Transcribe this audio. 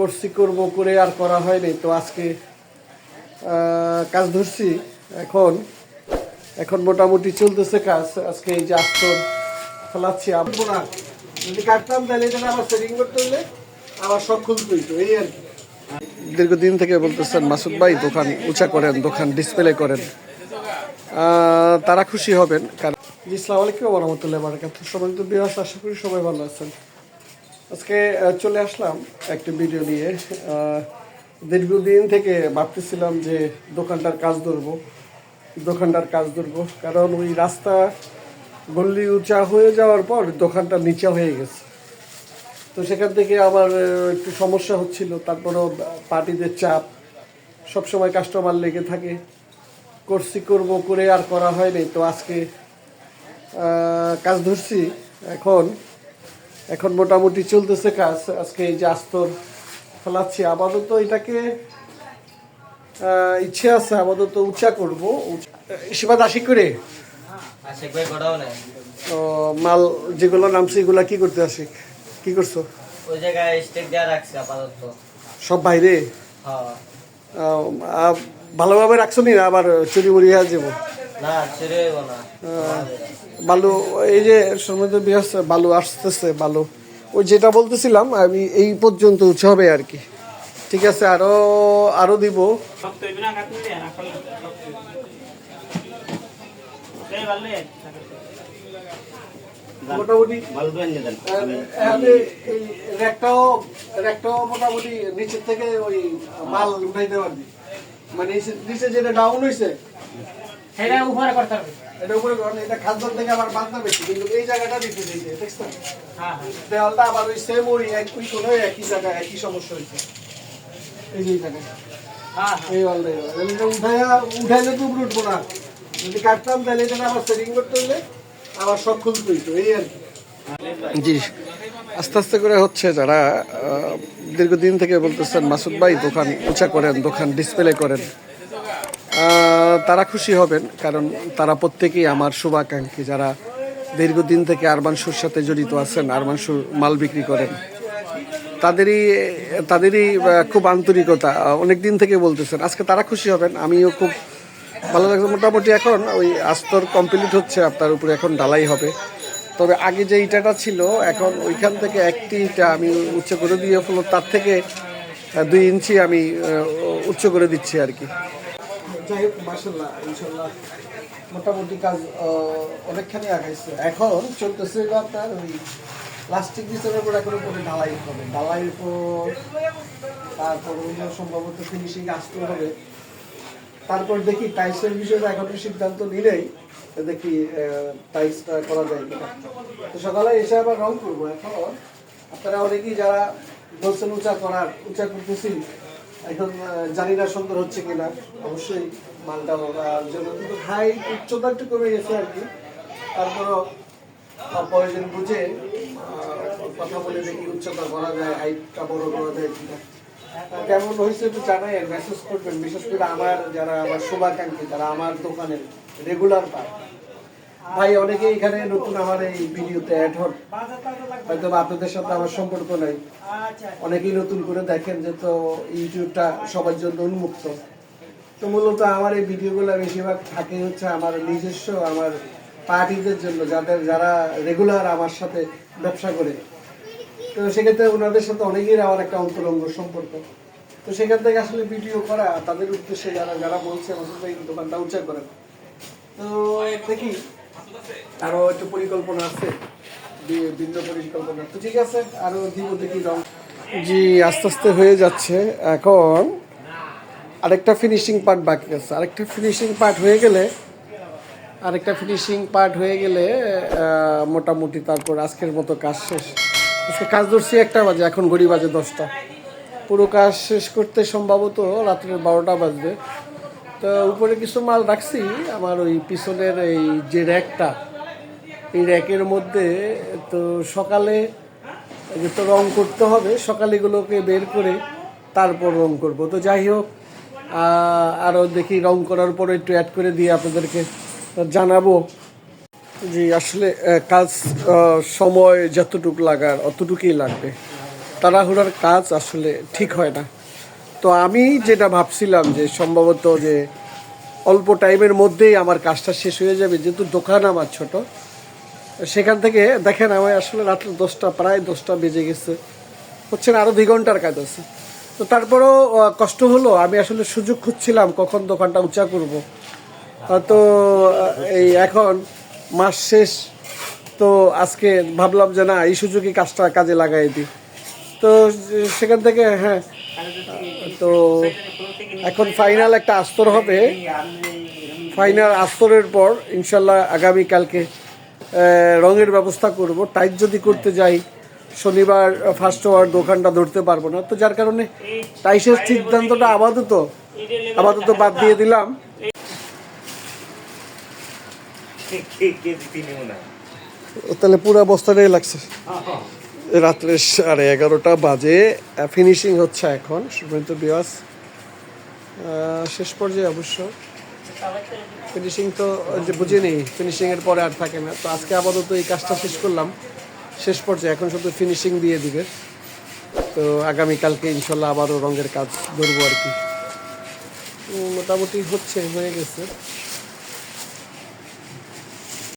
করছি করব করে আর করা হয়নি তো আজকে কাজ ধরছি এখন। এখন মোটামুটি চলতেছে কাজ। আজকে এই যে আস্তর ফেলাচ্ছি আমবো না যদি কাটতাম তাহলে এটা আবার সেটিং করতে হলে আবার সব খুলতে হইতো এই আর কি। দীর্ঘদিন থেকে বলতেছেন মাসুদ ভাই দোকান উঁচা করেন দোকান ডিসপ্লে করেন। তারা খুশি হবেন কারণ ইসলাম আলাইকুম রহমতুল্লাহ বারাকাত সবাই তো বিরাস আশা করি সবাই ভালো আছেন। আজকে চলে আসলাম একটা ভিডিও নিয়ে। দীর্ঘদিন থেকে ভাবতেছিলাম যে দোকানটার কাজ ধরবো, দোকানটার কাজ ধরবো। কারণ ওই রাস্তা গল্লি উঁচা হয়ে যাওয়ার পর দোকানটা নিচা হয়ে গেছে। তো সেখান থেকে আমার একটু সমস্যা হচ্ছিল, তারপরেও পার্টিদের চাপ। সবসময় কাস্টমার লেগে থাকে। করছি, করব, করে আর করা হয়নি তো আজকে কাজ ধরছি। এখন এখন মোটামুটি চলতেছে কাজ। আজকে এই যে আস্তর ফেলাচ্ছি। আপাতত এটাকে ইচ্ছে আছে আপাতত উঁচা করব। সেবা আশি করে? তো মাল যেগুলো নামছে এগুলা কি করতে আসি? কি করছ? ওই জায়গায় স্টেক দেওয়া রাখছে আপাতত সব বাইরে ভালোভাবে রাখছো নি আবার চুরি মুড়ি হয়ে যাব? না হইব না। বালু, এই যে সময় বিহার, বালু আসতেছে, বালু। ওই যেটা বলতেছিলাম, আমি এই পর্যন্ত উঠে হবে আর কি। ঠিক আছে, আরও আরও দিব। মোটামুটি নিচের থেকে ওই মাল মানে নিচে যেটা ডাউন হয়েছে সেটা উপরে করতে হবে। এটা উপরে কারণ এটা খাদ্য থেকে আবার বাদ না বেশি কিন্তু এই জায়গাটা দিতে দিতে দেখছ? হ্যাঁ হ্যাঁ। দেওয়ালটা আবার ওই সেম ওই এক কোনো একই জায়গায় একই সমস্যা হয়েছে। এই যে এই হ্যাঁ এই ওয়ালটাই এটা উঠাইয়া উঠাইলে তো উপরে উঠবো না। যদি কাটতাম তাহলে এটা আবার সেটিং করতে হলে আবার সব খুলতে হইতো এই আর কি। জি আস্তে আস্তে করে হচ্ছে যারা আহ, দীর্ঘদিন থেকে বলতেছেন মাসুদ ভাই দোকান উঁচা করেন দোকান ডিসপ্লে করেন তারা খুশি হবেন, কারণ তারা প্রত্যেকেই আমার শুভাকাঙ্ক্ষী যারা দীর্ঘদিন থেকে আরবানসুর সাথে জড়িত আছেন আরবানসুর মাল বিক্রি করেন। তাদেরই তাদেরই খুব আন্তরিকতা অনেক দিন থেকে বলতেছেন, আজকে তারা খুশি হবেন, আমিও খুব ভালো লাগছে। মোটামুটি এখন ওই আস্তর কমপ্লিট হচ্ছে, আপনার উপরে এখন ঢালাই হবে। তবে আগে যে ইটাটা ছিল, এখন ওইখান থেকে একটি ইটা আমি উচ্চ করে দিয়ে ফেলো তার থেকে দুই ইঞ্চি আমি উচ্চ করে দিচ্ছি আর কি। যাই হোক মাসাল্লাহ ইনশাল্লাহ মোটামুটি কাজ অনেকখানি আগাইছে। এখন চলতেছে আপনার ওই প্লাস্টিক বিছানার উপর এখন উপরে ঢালাই হবে। ঢালাই উপর তারপর অন্য সম্ভবত ফিনিশিং আসতে হবে। তারপর দেখি টাইলসের বিষয়ে এখন সিদ্ধান্ত নিলেই দেখি টাইলসটা করা যায় কিনা। তো সকালে এসে আবার রং করব। এখন আপনারা অনেকেই যারা বলছেন উঁচা করার উঁচা করতেছি এখন জানি না সুন্দর হচ্ছে কিনা। অবশ্যই মালটা কিন্তু হাই উচ্চতা একটু কমে গেছে আর কি। তারপরও প্রয়োজন বুঝে কথা বলে দেখি উচ্চতা করা যায়, হাইটটা বড় করা যায় কিনা। কেমন হয়েছে একটু জানাই মেসেজ করবেন। বিশেষ করে আমার যারা আমার শুভাকাঙ্ক্ষী, তারা আমার দোকানের রেগুলার পায় ভাই, অনেকে এখানে নতুন আমার এই ভিডিওতে অ্যাড হন। হয়তো আপনাদের সাথে আমার সম্পর্ক নাই। অনেকেই নতুন করে দেখেন যে তো ইউটিউবটা সবার জন্য উন্মুক্ত। তো মূলত আমার এই ভিডিওগুলো বেশিরভাগ থাকে হচ্ছে আমার নিজস্ব, আমার পার্টিদের জন্য, যাদের, যারা রেগুলার আমার সাথে ব্যবসা করে। তো সেক্ষেত্রে ওনাদের সাথে অনেকেই আমার একটা অন্তরঙ্গ সম্পর্ক। তো সেখান থেকে আসলে ভিডিও করা, তাদের উদ্দেশ্যে যারা যারা বলছে, আমার সাথে দোকানটা উচ্চার করেন। তো দেখি আরও একটু পরিকল্পনা আছে জি, আস্তে আস্তে হয়ে যাচ্ছে। এখন আরেকটা ফিনিশিং পার্ট বাকি আছে। আরেকটা ফিনিশিং পার্ট হয়ে গেলে, আরেকটা ফিনিশিং পার্ট হয়ে গেলে মোটামুটি তারপর আজকের মতো কাজ শেষ। আজকে কাজ ধরছি একটা বাজে, এখন ঘড়ি বাজে দশটা। পুরো কাজ শেষ করতে সম্ভবত রাত্রের বারোটা বাজবে। তো উপরে কিছু মাল রাখছি আমার ওই পিছনের এই যে র্যাকটা, এই র্যাকের মধ্যে তো সকালে যে তো রং করতে হবে, সকালে এগুলোকে বের করে তারপর রং করব। তো যাই হোক আরও দেখি রং করার পরে একটু অ্যাড করে দিয়ে আপনাদেরকে জানাব জি আসলে কাজ সময় যতটুকু লাগার, অতটুকুই লাগবে। তাড়াহুড়ার কাজ আসলে ঠিক হয় না। তো আমি যেটা ভাবছিলাম যে সম্ভবত যে অল্প টাইমের মধ্যেই আমার কাজটা শেষ হয়ে যাবে, যেহেতু দোকান আমার ছোট, সেখান থেকে দেখেন আমার আসলে রাত্র দশটা, প্রায় দশটা বেজে গেছে। হচ্ছে না আরও দুই ঘণ্টার কাজ আছে। তো তারপরেও কষ্ট হলো, আমি আসলে সুযোগ খুঁজছিলাম কখন দোকানটা উঁচা করব। তো এই এখন মাস শেষ, তো আজকে ভাবলাম যে না, এই সুযোগই কাজটা কাজে লাগাই দিই। তো সেখান থেকে হ্যাঁ তো এখন ফাইনাল একটা আস্তর হবে। ফাইনাল আস্তরের পর ইনশাল্লাহ আগামী কালকে রঙের ব্যবস্থা করব। টাইট যদি করতে যাই শনিবার ফার্স্ট আওয়ার দোকানটা ধরতে পারব না। তো যার কারণে টাইসের সিদ্ধান্তটা আপাতত আপাতত বাদ দিয়ে দিলাম। তাহলে পুরো বস্তাটাই লাগছে। রাত্রে সাড়ে এগারোটা বাজে। ফিনিশিং হচ্ছে এখন, সুব্রত বিয়াস। শেষ পর্যায়ে অবশ্য। ফিনিশিং তো যে বুঝে নেই ফিনিশিং এর পরে আর থাকে না। তো আজকে আপাতত এই কাজটা শেষ করলাম। শেষ পর্যায়ে এখন শুধু ফিনিশিং দিয়ে দিবে। তো আগামীকালকে ইনশাল্লাহ আবারও রঙের কাজ ধরবো আর কি। মোটামুটি হচ্ছে, হয়ে গেছে।